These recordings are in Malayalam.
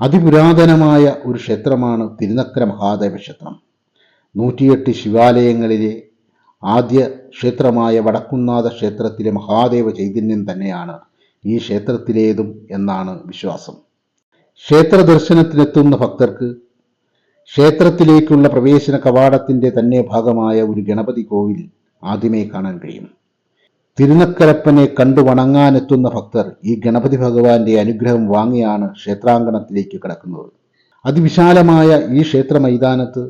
അതിപുരാതനമായ ഒരു ക്ഷേത്രമാണ് തിരുനക്കര മഹാദേവ ക്ഷേത്രം. നൂറ്റിയെട്ട് ശിവാലയങ്ങളിലെ ആദ്യ ക്ഷേത്രമായ വടക്കുന്നാഥ ക്ഷേത്രത്തിലെ മഹാദേവ ചൈതന്യം തന്നെയാണ് ഈ ക്ഷേത്രത്തിലേതും എന്നാണ് വിശ്വാസം. ക്ഷേത്ര ദർശനത്തിനെത്തുന്ന ഭക്തർക്ക് ക്ഷേത്രത്തിലേക്കുള്ള പ്രവേശന കവാടത്തിന്റെ തന്നെ ഭാഗമായ ഒരു ഗണപതി കോവിൽ ആദ്യമേ കാണാൻ കഴിയും. തിരുനക്കരപ്പനെ കണ്ടു വണങ്ങാനെത്തുന്ന ഭക്തർ ഈ ഗണപതി ഭഗവാന്റെ അനുഗ്രഹം വാങ്ങിയാണ് ക്ഷേത്രാങ്കണത്തിലേക്ക് കടക്കുന്നത്. അതിവിശാലമായ ഈ ക്ഷേത്ര മൈതാനത്ത്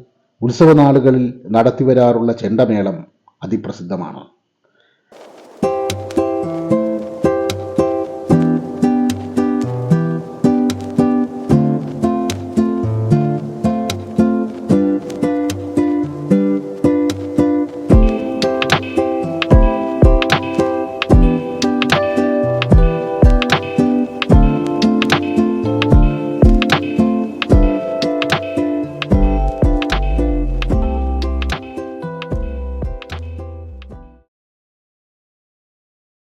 ഉത്സവനാളുകളിൽ നടത്തിവരാറുള്ള ചെണ്ടമേളം അതിപ്രസിദ്ധമാണ്.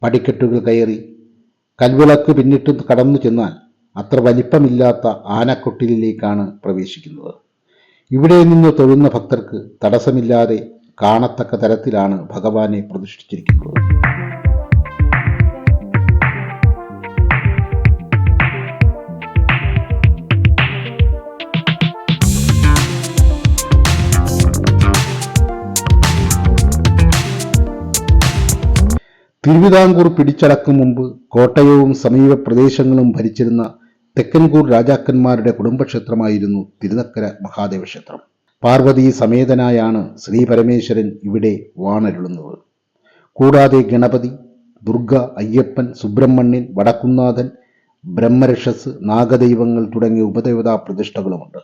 പടിക്കെട്ടുകൾ കയറി കൽവിളക്ക് പിന്നിട്ട് കടന്നു ചെന്നാൽ അത്ര വലിപ്പമില്ലാത്ത ആനക്കൊട്ടിലേക്കാണ് പ്രവേശിക്കുന്നത്. ഇവിടെ നിന്ന് തൊഴുന്ന ഭക്തർക്ക് തടസ്സമില്ലാതെ കാണത്തക്ക തരത്തിലാണ് ഭഗവാനെ പ്രതിഷ്ഠിച്ചിരിക്കുന്നത്. തിരുവിതാംകൂർ പിടിച്ചടക്കും മുമ്പ് കോട്ടയവും സമീപ പ്രദേശങ്ങളും ഭരിച്ചിരുന്ന തെക്കൻകൂർ രാജാക്കന്മാരുടെ കുടുംബക്ഷേത്രമായിരുന്നു തിരുനക്കര മഹാദേവ ക്ഷേത്രം. പാർവതി സമേതനായാണ് ശ്രീ പരമേശ്വരൻ ഇവിടെ വാണരുളുന്നത്. കൂടാതെ ഗണപതി ദുർഗ അയ്യപ്പൻ സുബ്രഹ്മണ്യൻ വടക്കുന്നാഥൻ ബ്രഹ്മരക്ഷസ് നാഗദൈവങ്ങൾ തുടങ്ങിയ ഉപദേവതാ പ്രതിഷ്ഠകളുമുണ്ട്.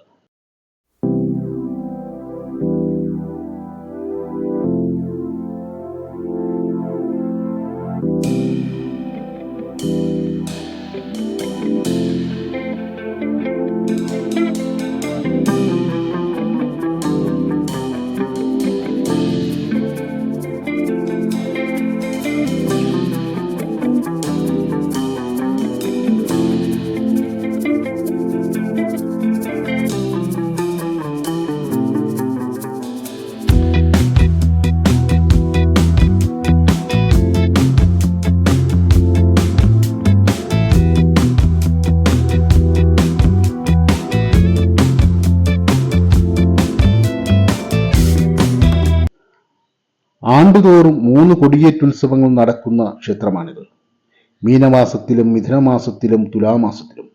ആണ്ടുതോറും മൂന്ന് കൊടിയേറ്റുത്സവങ്ങൾ നടക്കുന്ന ക്ഷേത്രമാണിത്. മീനമാസത്തിലും മിഥുനമാസത്തിലും തുലാമാസത്തിലും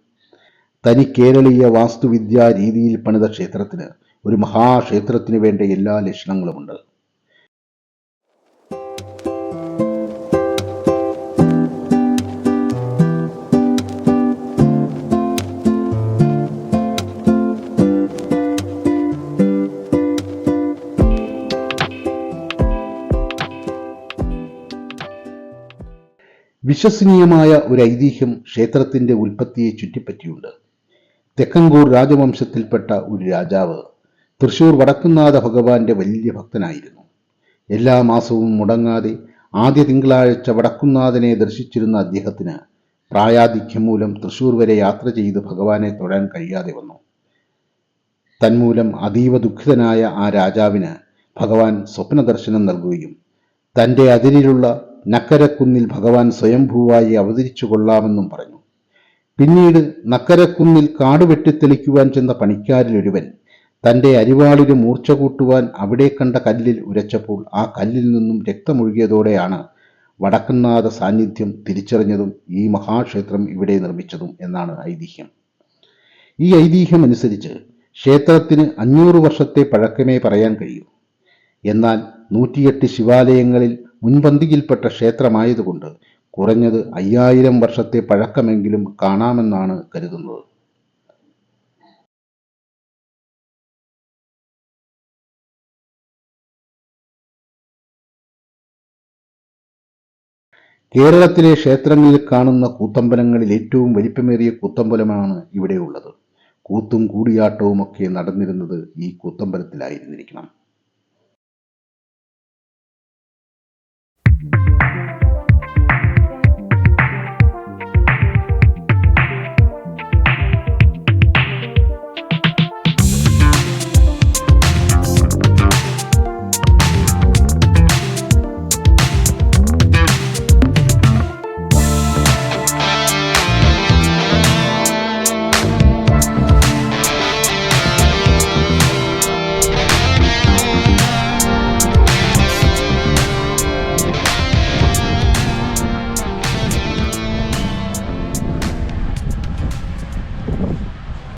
തനി കേരളീയ വാസ്തുവിദ്യാ രീതിയിൽ പണിത ക്ഷേത്രത്തിന് ഒരു മഹാക്ഷേത്രത്തിന് വേണ്ട എല്ലാ ലക്ഷണങ്ങളുമുണ്ട്. വിശ്വസനീയമായ ഒരു ഐതിഹ്യം ക്ഷേത്രത്തിന്റെ ഉൽപ്പത്തിയെ ചുറ്റിപ്പറ്റിയുണ്ട്. തെക്കങ്കൂർ രാജവംശത്തിൽപ്പെട്ട ഒരു രാജാവ് തൃശൂർ വടക്കുന്നാഥ ഭഗവാന്റെ വലിയ ഭക്തനായിരുന്നു. എല്ലാ മാസവും മുടങ്ങാതെ ആദ്യ തിങ്കളാഴ്ച വടക്കുന്നാഥനെ ദർശിച്ചിരുന്ന അദ്ദേഹത്തിന് പ്രായാധിക്യം മൂലം തൃശൂർ വരെ യാത്ര ചെയ്ത് ഭഗവാനെ തൊഴാൻ കഴിയാതെ വന്നു. തന്മൂലം അതീവ ദുഃഖിതനായ ആ രാജാവിന് ഭഗവാൻ സ്വപ്നദർശനം നൽകുകയും തന്റെ അതിരിലുള്ള നക്കരക്കുന്നിൽ ഭഗവാൻ സ്വയംഭൂവായി അവതരിച്ചു കൊള്ളാമെന്നും പറഞ്ഞു. പിന്നീട് നക്കരക്കുന്നിൽ കാട് വെട്ടിത്തെളിക്കുവാൻ ചെന്ന പണിക്കാരിലൊരുവൻ തന്റെ അരിവാളിന് മൂർച്ച കൂട്ടുവാൻ അവിടെ കണ്ട കല്ലിൽ ഉരച്ചപ്പോൾ ആ കല്ലിൽ നിന്നും രക്തമൊഴുകിയതോടെയാണ് വടക്കന്നാഥ സാന്നിധ്യം തിരിച്ചറിഞ്ഞതും ഈ മഹാക്ഷേത്രം ഇവിടെ നിർമ്മിച്ചതും എന്നാണ് ഐതിഹ്യം. ഈ ഐതിഹ്യം അനുസരിച്ച് ക്ഷേത്രത്തിന് അഞ്ഞൂറ് വർഷത്തെ പഴക്കമേ പറയാൻ കഴിയൂ. എന്നാൽ നൂറ്റിയെട്ട് ശിവാലയങ്ങളിൽ മുൻപന്തിയിൽപ്പെട്ട ക്ഷേത്രമായതുകൊണ്ട് കുറഞ്ഞത് അയ്യായിരം വർഷത്തെ പഴക്കമെങ്കിലും കാണാമെന്നാണ് കരുതുന്നത്. കേരളത്തിലെ ക്ഷേത്രങ്ങളിൽ കാണുന്ന കൂത്തമ്പലങ്ങളിൽ ഏറ്റവും വലിപ്പമേറിയ കൂത്തമ്പലമാണ് ഇവിടെയുള്ളത്. കൂത്തും കൂടിയാട്ടവും ഒക്കെ നടന്നിരുന്നത് ഈ കൂത്തമ്പലത്തിലായിരുന്നിരിക്കണം.